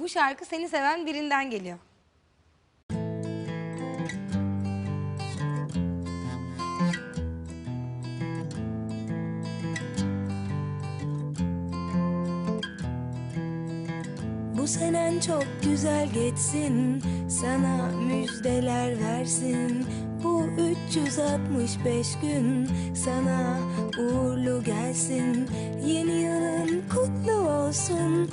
bu şarkı seni seven birinden geliyor. Bu senen çok güzel geçsin Sana müjdeler versin Bu 365 gün Sana uğurlu gelsin Yeni yılın kutlu olsun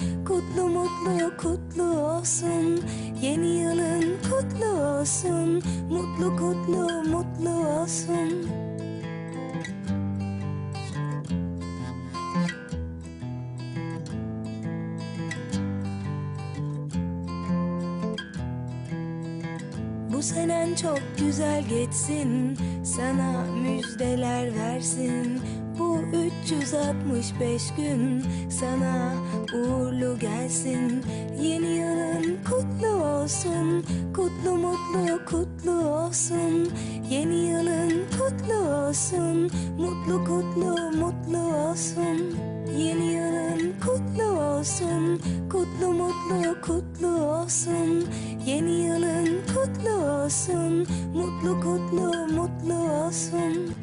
olsun Yeni yılın kutlu olsun Mutlu kutlu mutlu olsun. Bu senen çok güzel geçsin Sana müjdeler versin. Bu 365 gün Sana gelsin. Yeni yılın kutlu olsun. Kutlu mutlu kutlu olsun. Yeni yılın kutlu olsun. Mutlu kutlu mutlu olsun. Yeni yılın kutlu olsun. Kutlu mutlu kutlu olsun. Yeni yılın kutlu olsun. Mutlu kutlu mutlu olsun